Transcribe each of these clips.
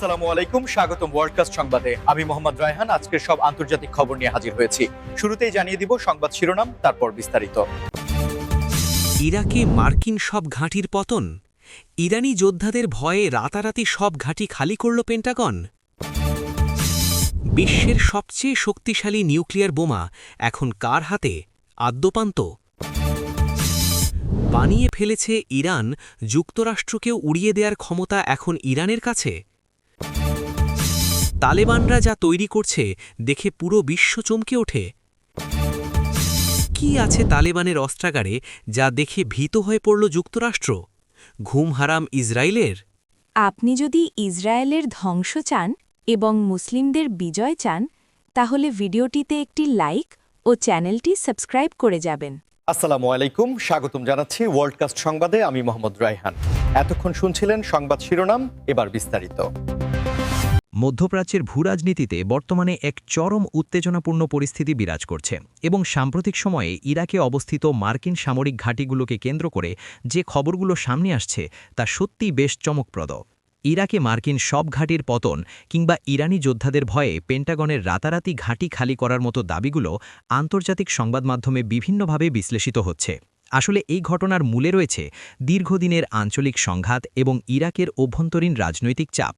আসসালামু আলাইকুম, স্বাগতম ওয়ার্ল্ডকাস্ট সংবাদে। আমি মোহাম্মদ রায়হান আজকের সব আন্তর্জাতিক খবর নিয়ে হাজির হয়েছি। শুরুতেই জানিয়ে দিব সংবাদ শিরোনাম, তারপর বিস্তারিত। ইরাকে মার্কিন সব ঘাঁটির পতন? ইরানি যোদ্ধাদের ভয়ে রাতারাতি সব ঘাঁটি খালি করল পেন্টাগন? বিশ্বের সবচেয়ে শক্তিশালী নিউক্লিয়ার বোমা এখন কার হাতে? আদ্যপান্ত। বানিয়ে ফেলেছে ইরান, যুক্তরাষ্ট্রকেও উড়িয়ে দেওয়ার ক্ষমতা এখন ইরানের কাছে? তালেবানরা যা তৈরি করছে দেখে পুরো বিশ্ব চমকে ওঠে। কি আছে তালেবানের অস্ত্রাগারে যা দেখে ভীত হয়ে পড়ল যুক্তরাষ্ট্র? ঘুম হারাম ইসরায়েলের? আপনি যদি ইসরায়েলের ধ্বংস চান এবং মুসলিমদের বিজয় চান তাহলে ভিডিওটিতে একটি লাইক ও চ্যানেলটি সাবস্ক্রাইব করে যাবেন। আসসালামু আলাইকুম স্বাগতম জানাচ্ছি ওয়ার্ল্ডকাস্ট সংবাদে আমি মোহাম্মদ রায়হান। এতক্ষণ শুনছিলেন সংবাদ শিরোনাম এবার বিস্তারিত। মধ্যপ্রাচ্যের ভূরাজনীতিতে বর্তমানে এক চরম উত্তেজনাপূর্ণ পরিস্থিতি বিরাজ করছে এবং সাম্প্রতিক সময়ে ইরাকে অবস্থিত মার্কিন সামরিক ঘাঁটিগুলোকে কেন্দ্র করে যে খবরগুলো সামনে আসছে তা সত্যিই বেশ চমকপ্রদ। ইরাকে মার্কিন সব ঘাঁটির পতন কিংবা ইরানি যোদ্ধাদের ভয়ে পেন্টাগনের রাতারাতি ঘাঁটি খালি করার মতো দাবিগুলো আন্তর্জাতিক সংবাদ মাধ্যমে বিভিন্নভাবে বিশ্লেষিত হচ্ছে। আসলে এই ঘটনার মূলে রয়েছে দীর্ঘদিনের আঞ্চলিক সংঘাত এবং ইরাকের অভ্যন্তরীণ রাজনৈতিক চাপ।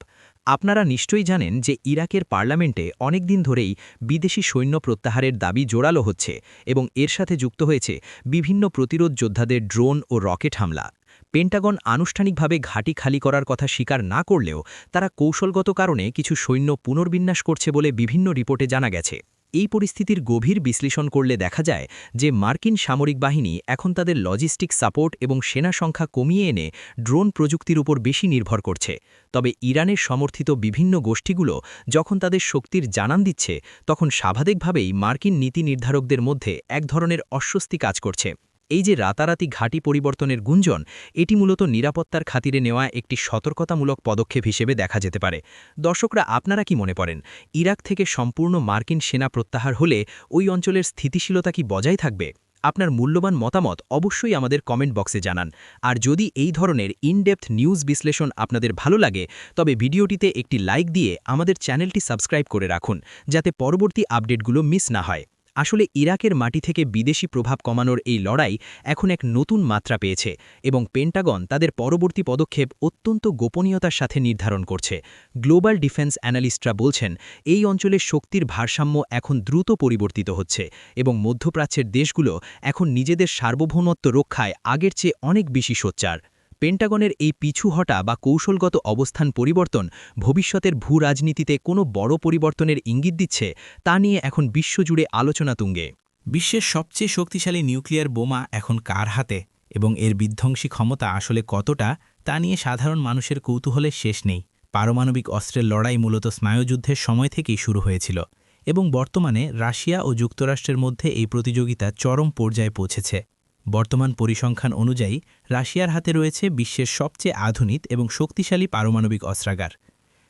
আপনারা নিশ্চয়ই জানেন যে ইরাকের পার্লামেন্টে অনেক দিন ধরেই বিদেশি সৈন্য প্রত্যাহারের দাবি জোরালো হচ্ছে এবং এর সাথে যুক্ত হয়েছে বিভিন্ন প্রতিরোধ যোদ্ধাদের ড্রোন ও রকেট হামলা। পেন্টাগন আনুষ্ঠানিকভাবে ঘাঁটি খালি করার কথা স্বীকার না করলেও তারা কৌশলগত কারণে কিছু সৈন্য পুনর্বিন্যাস করছে বলে বিভিন্ন রিপোর্টে জানা গেছে। এই পরিস্থিতির গভীর বিশ্লেষণ করলে দেখা যায় যে মার্কিন সামরিক বাহিনী এখন তাদের লজিস্টিক সাপোর্ট এবং সেনা সংখ্যা কমিয়ে এনে ড্রোন প্রযুক্তির উপর বেশি নির্ভর করছে। তবে ইরানের সমর্থিত বিভিন্ন গোষ্ঠীগুলো যখন তাদের শক্তির জানান দিচ্ছে, তখন স্বাভাবিকভাবেই মার্কিন নীতি নির্ধারকদের মধ্যে এক ধরনের অস্বস্তি কাজ করছে। এই যে রাতারাতি ঘাঁটি পরিবর্তনের গুঞ্জন, এটি মূলত নিরাপত্তার খাতিরে নেওয়া একটি সতর্কতামূলক পদক্ষেপ হিসেবে দেখা যেতে পারে। দর্শকরা, আপনারা কি মনে করেন, ইরাক থেকে সম্পূর্ণ মার্কিন সেনা প্রত্যাহার হলে ওই অঞ্চলের স্থিতিশীলতা কি বজায় থাকবে? আপনার মূল্যবান মতামত অবশ্যই আমাদের কমেন্ট বক্সে জানান। আর যদি এই ধরনের ইনডেপথ নিউজ বিশ্লেষণ আপনাদের ভালো লাগে, তবে ভিডিওটিতে একটি লাইক দিয়ে আমাদের চ্যানেলটি সাবস্ক্রাইব করে রাখুন, যাতে পরবর্তী আপডেটগুলো মিস না হয়। আসলে ইরাকের মাটি থেকে বিদেশি প্রভাব কমানোর এই লড়াই এখন এক নতুন মাত্রা পেয়েছে এবং পেন্টাগন তাদের পরবর্তী পদক্ষেপ অত্যন্ত গোপনীয়তার সাথে নির্ধারণ করছে। গ্লোবাল ডিফেন্স অ্যানালিস্টরা বলছেন, এই অঞ্চলের শক্তির ভারসাম্য এখন দ্রুত পরিবর্তিত হচ্ছে এবং মধ্যপ্রাচ্যের দেশগুলো এখন নিজেদের সার্বভৌমত্ব রক্ষায় আগের চেয়ে অনেক বেশি সোচ্চার। পেন্টাগনের এই পিছু হটা বা কৌশলগত অবস্থান পরিবর্তন ভবিষ্যতের ভূ রাজনীতিতে কোনো বড় পরিবর্তনের ইঙ্গিত দিচ্ছে, তা নিয়ে এখন বিশ্বজুড়ে আলোচনা তুঙ্গে। বিশ্বের সবচেয়ে শক্তিশালী নিউক্লিয়ার বোমা এখন কার হাতে এবং এর বিধ্বংসী ক্ষমতা আসলে কতটা, তা নিয়ে সাধারণ মানুষের কৌতূহলের শেষ নেই। পারমাণবিক অস্ত্রের লড়াই মূলত স্নায়ুযুদ্ধের সময় থেকেই শুরু হয়েছিল এবং বর্তমানে রাশিয়া ও যুক্তরাষ্ট্রের মধ্যে এই প্রতিযোগিতা চরম পর্যায়ে পৌঁছেছে। বর্তমান পরিসংখ্যান অনুযায়ী রাশিয়ার হাতে রয়েছে বিশ্বের সবচেয়ে আধুনিক এবং শক্তিশালী পারমাণবিক অস্ত্রাগার।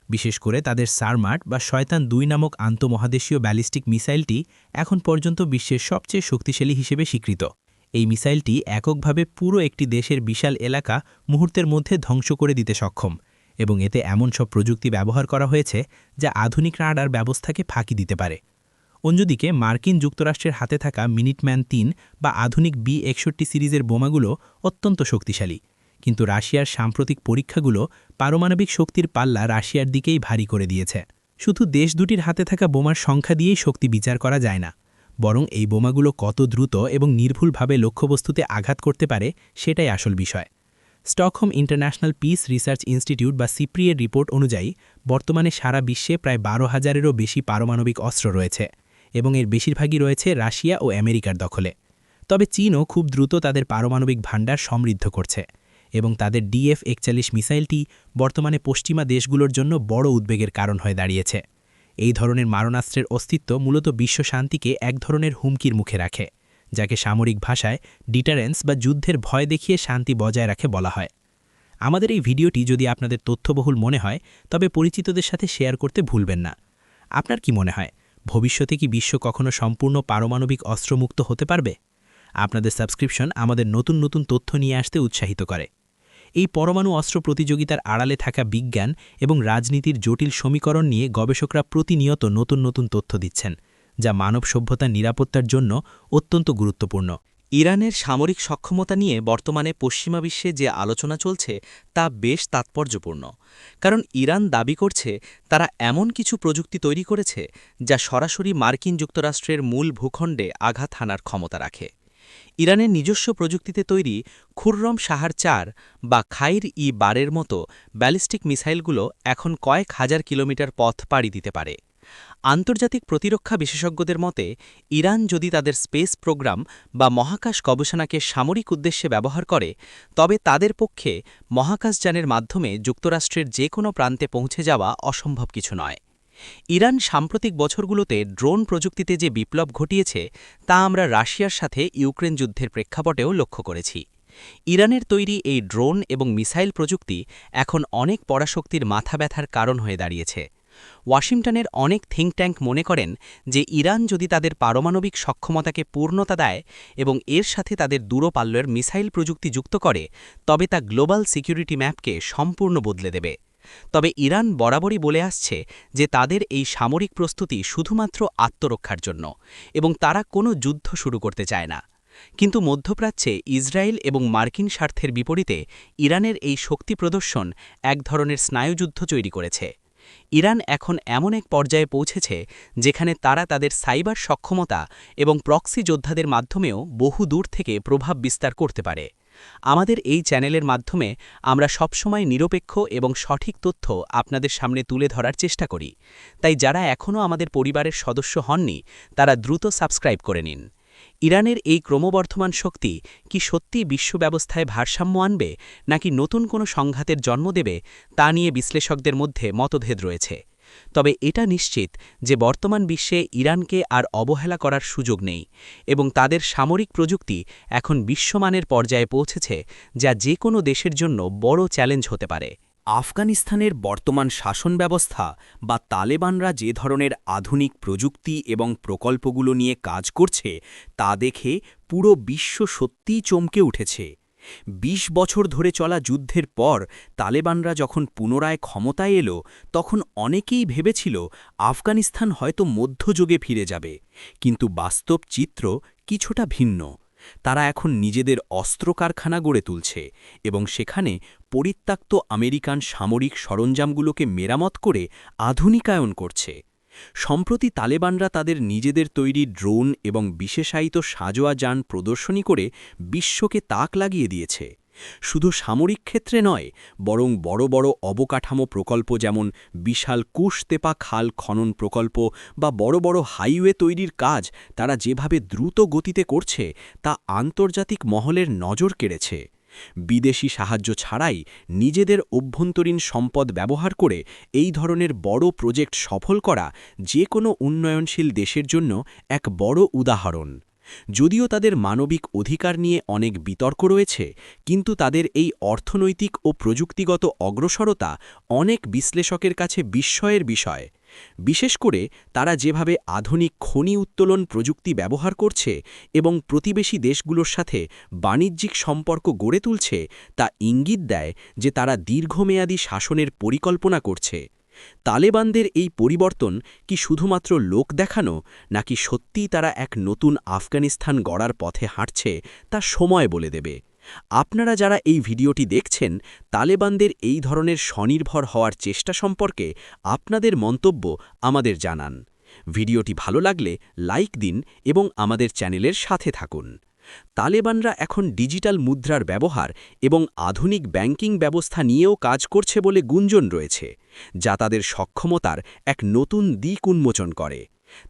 বিশেষ করে তাদের সারমাট বা শয়তান দুই নামক আন্তমহাদেশীয় ব্যালিস্টিক মিসাইলটি এখন পর্যন্ত বিশ্বের সবচেয়ে শক্তিশালী হিসেবে স্বীকৃত। এই মিসাইলটি এককভাবে পুরো একটি দেশের বিশাল এলাকা মুহূর্তের মধ্যে ধ্বংস করে দিতে সক্ষম এবং এতে এমন সব প্রযুক্তি ব্যবহার করা হয়েছে যা আধুনিক রাডার ব্যবস্থাকে ফাঁকি দিতে পারে। অন্যদিকে মার্কিন যুক্তরাষ্ট্রের হাতে থাকা মিনিটম্যান তিন বা আধুনিক বি একষট্টি সিরিজের বোমাগুলো অত্যন্ত শক্তিশালী। কিন্তু রাশিয়ার সাম্প্রতিক পরীক্ষাগুলো পারমাণবিক শক্তির পাল্লা রাশিয়ার দিকেই ভারী করে দিয়েছে। শুধু দেশ দুটির হাতে থাকা বোমার সংখ্যা দিয়েই শক্তি বিচার করা যায় না। বরং এই বোমাগুলো কত দ্রুত এবং নির্ভুলভাবে লক্ষ্যবস্তুতে আঘাত করতে পারে সেটাই আসল বিষয়। Stockholm International Peace Research Institute বা সিপ্রিয়ের রিপোর্ট অনুযায়ী বর্তমানে সারা বিশ্বে প্রায় বারো হাজারেরও বেশি পারমাণবিক অস্ত্র রয়েছে। এবং এর বেশিরভাগই রয়েছে রাশিয়া ও আমেরিকার দখলে। তবে চীনও খুব দ্রুত তাদের পারমাণবিক ভাণ্ডার সমৃদ্ধ করছে এবং তাদের ডিএফ একচাল্লিশ মিসাইলটি বর্তমানে পশ্চিমা দেশগুলোর জন্য বড় উদ্বেগের কারণ হয়ে দাঁড়িয়েছে। এই ধরনের মারণাস্ত্রের অস্তিত্ব মূলত বিশ্ব শান্তিকে এক ধরনের হুমকির মুখে রাখে, যাকে সামরিক ভাষায় ডিটারেন্স বা যুদ্ধের ভয় দেখিয়ে শান্তি বজায় রাখে বলা হয়। আমাদের এই ভিডিওটি যদি আপনাদের তথ্যবহুল মনে হয়, তবে পরিচিতদের সাথে শেয়ার করতে ভুলবেন না। আপনার কি মনে হয়? ভবিষ্যতে কি বিশ্ব কখনো সম্পূর্ণ পারমাণবিক অস্ত্রমুক্ত হতে পারবে? আপনাদের সাবস্ক্রিপশন আমাদের নতুন নতুন তথ্য নিয়ে আসতে উৎসাহিত করে। এই পরমাণু অস্ত্র প্রতিযোগিতার আড়ালে থাকা বিজ্ঞান এবং রাজনীতির জটিল সমীকরণ নিয়ে গবেষকরা প্রতিনিয়ত নতুন নতুন তথ্য দিচ্ছেন, যা মানব সভ্যতার নিরাপত্তার জন্য অত্যন্ত গুরুত্বপূর্ণ। ইরানের সামরিক সক্ষমতা নিয়ে বর্তমানে পশ্চিমা বিশ্বে যে আলোচনা চলছে তা বেশ তাৎপর্যপূর্ণ। কারণ ইরান দাবি করছে তারা এমন কিছু প্রযুক্তি তৈরি করেছে যা সরাসরি মার্কিন যুক্তরাষ্ট্রের মূল ভূখণ্ডে আঘাত হানার ক্ষমতা রাখে। ইরানের নিজস্ব প্রযুক্তিতে তৈরি খুররম সাহার চার বা খাইর ই বারের মতো ব্যালিস্টিক মিসাইলগুলো এখন কয়েক হাজার কিলোমিটার পথ পাড়ি দিতে পারে। আন্তর্জাতিক প্রতিরক্ষা বিশেষজ্ঞদের মতে, ইরান যদি তাদের স্পেস প্রোগ্রাম বা মহাকাশ গবেষণাকে সামরিক উদ্দেশ্যে ব্যবহার করে, তবে তাদের পক্ষে মহাকাশযানের মাধ্যমে যুক্তরাষ্ট্রের যে কোনো প্রান্তে পৌঁছে যাওয়া অসম্ভব কিছু নয়। ইরান সাম্প্রতিক বছরগুলোতে ড্রোন প্রযুক্তিতে যে বিপ্লব ঘটিয়েছে, তা আমরা রাশিয়ার সাথে ইউক্রেন যুদ্ধের প্রেক্ষাপটেও লক্ষ্য করেছি। ইরানের তৈরি এই ড্রোন এবং মিসাইল প্রযুক্তি এখন অনেক পরাশক্তির মাথা ব্যথার কারণ হয়ে দাঁড়িয়েছে। ওয়াশিংটনের অনেক থিঙ্ক ট্যাঙ্ক মনে করেন যে ইরান যদি তাদের পারমাণবিক সক্ষমতাকে পূর্ণতা দেয় এবং এর সাথে তাদের দূরপাল্যের মিসাইল প্রযুক্তি যুক্ত করে, তবে তা গ্লোবাল সিকিউরিটি ম্যাপকে সম্পূর্ণ বদলে দেবে। তবে ইরান বরাবরই বলে আসছে যে তাদের এই সামরিক প্রস্তুতি শুধুমাত্র আত্মরক্ষার জন্য এবং তারা কোনো যুদ্ধ শুরু করতে চায় না। কিন্তু মধ্যপ্রাচ্যে ইসরায়েল এবং মার্কিন স্বার্থের বিপরীতে ইরানের এই শক্তি প্রদর্শন এক ধরনের স্নায়ুযুদ্ধ তৈরি করেছে। ইরান এখন এমন এক পর্যায়ে পৌঁছেছে যেখানে তারা তাদের সাইবার সক্ষমতা এবং প্রক্সি যোদ্ধাদের মাধ্যমেও বহু দূর থেকে প্রভাব বিস্তার করতে পারে। আমাদের এই চ্যানেলের মাধ্যমে আমরা সবসময় নিরপেক্ষ এবং সঠিক তথ্য আপনাদের সামনে তুলে ধরার চেষ্টা করি। তাই যারা এখনও আমাদের পরিবারের সদস্য হননি, তারা দ্রুত সাবস্ক্রাইব করে নিন। ইরানের এই ক্রমবর্ধমান শক্তি কি সত্যি বিশ্ব ব্যবস্থায় ভারসাম্য আনবে, নাকি নতুন কোনো সংঘাতের জন্ম দেবে, তা নিয়ে বিশ্লেষকদের মধ্যে মতভেদ রয়েছে। তবে এটা নিশ্চিত যে বর্তমান বিশ্বে ইরানকে আর অবহেলা করার সুযোগ নেই, এবং তাদের সামরিক প্রযুক্তি এখন বিশ্বমানের পর্যায়ে পৌঁছেছে, যা যে কোনো দেশের জন্য বড় চ্যালেঞ্জ হতে পারে। আফগানিস্তানের বর্তমান শাসন ব্যবস্থা বা তালেবানরা যে ধরনের আধুনিক প্রযুক্তি এবং প্রকল্পগুলো নিয়ে কাজ করছে, তা দেখে পুরো বিশ্ব সত্যিই চমকে উঠেছে। ২০ বছর ধরে চলা যুদ্ধের পর তালেবানরা যখন পুনরায় ক্ষমতায় এলো, তখন অনেকেই ভেবেছিল আফগানিস্তান হয়তো মধ্যযুগে ফিরে যাবে। কিন্তু বাস্তব চিত্র কিছুটা ভিন্ন। তারা এখন নিজেদের অস্ত্র কারখানা গড়ে তুলছে এবং সেখানে পরিত্যক্ত আমেরিকান সামরিক সরঞ্জামগুলোকে মেরামত করে আধুনিকায়ন করছে। সম্প্রতি তালেবানরা তাদের নিজেদের তৈরি ড্রোন এবং বিশেষায়িত সাজোয়া যান প্রদর্শনী করে বিশ্বকে তাক লাগিয়ে দিয়েছে। শুধু সামরিক ক্ষেত্রে নয়, বরং বড় বড় অবকাঠামো প্রকল্প যেমন বিশাল কুশতেপা খাল খনন প্রকল্প বা বড় বড় হাইওয়ে তৈরির কাজ তারা যেভাবে দ্রুত গতিতে করছে, তা আন্তর্জাতিক মহলের নজর কেড়েছে। বিদেশি সাহায্য ছাড়াই নিজেদের অভ্যন্তরীণ সম্পদ ব্যবহার করে এই ধরনের বড় প্রজেক্ট সফল করা যে কোনো উন্নয়নশীল দেশের জন্য এক বড় উদাহরণ। যদিও তাদের মানবিক অধিকার নিয়ে অনেক বিতর্ক রয়েছে, কিন্তু তাদের এই অর্থনৈতিক ও প্রযুক্তিগত অগ্রসরতা অনেক বিশ্লেষকের কাছে বিস্ময়ের বিষয়। বিশেষ করে তারা যেভাবে আধুনিক খনি উত্তোলন প্রযুক্তি ব্যবহার করছে এবং প্রতিবেশী দেশগুলোর সাথে বাণিজ্যিক সম্পর্ক গড়ে তুলছে, তা ইঙ্গিত দেয় যে তারা দীর্ঘমেয়াদী শাসনের পরিকল্পনা করছে। তালেবানদের এই পরিবর্তন কি শুধুমাত্র লোক দেখানো, নাকি সত্যিই তারা এক নতুন আফগানিস্তান গড়ার পথে হাঁটছে, তা সময় বলে দেবে? আপনারা যারা এই ভিডিওটি দেখছেন, তালেবানদের এই ধরনের স্বনির্ভর হওয়ার চেষ্টা সম্পর্কে আপনাদের মন্তব্য আমাদের জানান। ভিডিওটি ভালো লাগলে লাইক দিন এবং আমাদের চ্যানেলের সাথে থাকুন। তালেবানরা এখন ডিজিটাল মুদ্রার ব্যবহার এবং আধুনিক ব্যাংকিং ব্যবস্থা নিয়েও কাজ করছে বলে গুঞ্জন রয়েছে। যা তাদের সক্ষমতার এক নতুন দিক উন্মোচন করে।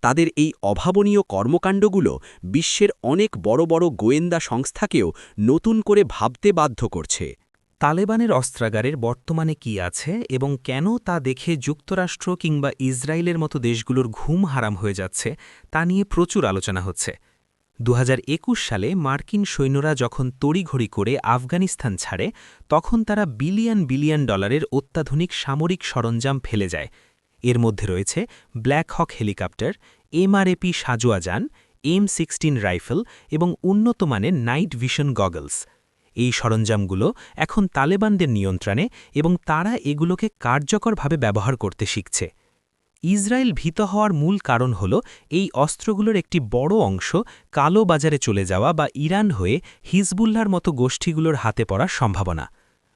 তাদের এই অভাবনীয় কর্মকাণ্ডগুলো বিশ্বের অনেক বড় বড় গোয়েন্দা সংস্থাকেও নতুন করে ভাবতে বাধ্য করছে। তালেবানের অস্ত্রাগারের বর্তমানে কি আছে এবং কেন তা দেখে যুক্তরাষ্ট্র কিংবা ইসরায়েলের মতো দেশগুলোর ঘুম হারাম হয়ে যাচ্ছে, তা নিয়ে প্রচুর আলোচনা হচ্ছে। দু হাজার একুশ সালে মার্কিন সৈন্যরা যখন তড়িঘড়ি করে আফগানিস্তান ছাড়ে, তখন তারা বিলিয়ন বিলিয়ন ডলারের অত্যাধুনিক সামরিক সরঞ্জাম ফেলে যায়। এর মধ্যে রয়েছে ব্ল্যাক হক হেলিকপ্টার, এমআরএপি সাজোয়া যান, এম সিক্সটিন রাইফেল এবং উন্নত মানের নাইট ভিশন গগলস। এই সরঞ্জামগুলো এখন তালেবানদের নিয়ন্ত্রণে এবং তারা এগুলোকে কার্যকরভাবে ব্যবহার করতে শিখছে। ইসরায়েল ভীত হওয়ার মূল কারণ হল এই অস্ত্রগুলোর একটি বড় অংশ কালো বাজারে চলে যাওয়া বা ইরান হয়ে হিজবুল্লার মতো গোষ্ঠীগুলোর হাতে পড়ার সম্ভাবনা।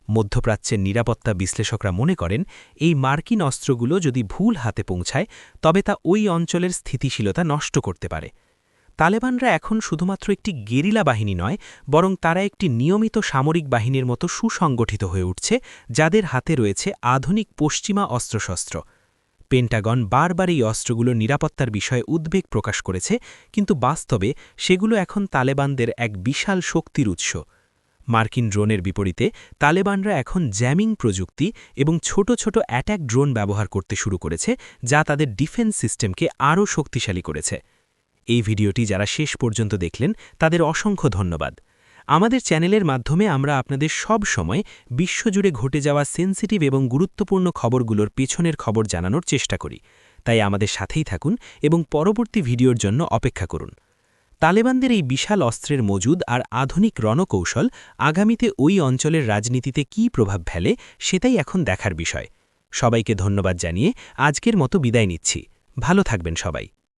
মধ্যপ্রাচ্যের নিরাপত্তা বিশ্লেষকরা মনে করেন, এই মার্কিন অস্ত্রগুলো যদি ভুল হাতে পৌঁছায়, তবে তা ওই অঞ্চলের স্থিতিশীলতা নষ্ট করতে পারে। তালেবানরা এখন শুধুমাত্র একটি গেরিলা বাহিনী নয়, বরং তারা একটি নিয়মিত সামরিক বাহিনীর মতো সুসংগঠিত হয়ে উঠছে, যাদের হাতে রয়েছে আধুনিক পশ্চিমা অস্ত্রশস্ত্র। পেন্টাগন বারবার এই অস্ত্রগুলো নিরাপত্তার বিষয়ে উদ্বেগ প্রকাশ করেছে, কিন্তু বাস্তবে সেগুলো এখন তালেবানদের এক বিশাল শক্তির উৎস। মার্কিন ড্রোনের বিপরীতে তালেবানরা এখন জ্যামিং প্রযুক্তি এবং ছোট ছোট অ্যাট্যাক ড্রোন ব্যবহার করতে শুরু করেছে, যা তাদের ডিফেন্স সিস্টেমকে আরও শক্তিশালী করেছে। এই ভিডিওটি যারা শেষ পর্যন্ত দেখলেন, তাদের অসংখ্য ধন্যবাদ। আমাদের চ্যানেলের মাধ্যমে আমরা আপনাদের সব সময় বিশ্বজুড়ে ঘটে যাওয়া সেন্সিটিভ এবং গুরুত্বপূর্ণ খবরগুলোর পেছনের খবর জানানোর চেষ্টা করি। তাই আমাদের সাথেই থাকুন এবং পরবর্তী ভিডিওর জন্য অপেক্ষা করুন। তালেবানদের এই বিশাল অস্ত্রের মজুদ আর আধুনিক রণকৌশল আগামীতে ওই অঞ্চলের রাজনীতিতে কী প্রভাব ফেলে সেটাই এখন দেখার বিষয়। সবাইকে ধন্যবাদ জানিয়ে আজকের মতো বিদায় নিচ্ছি। ভালো থাকবেন সবাই।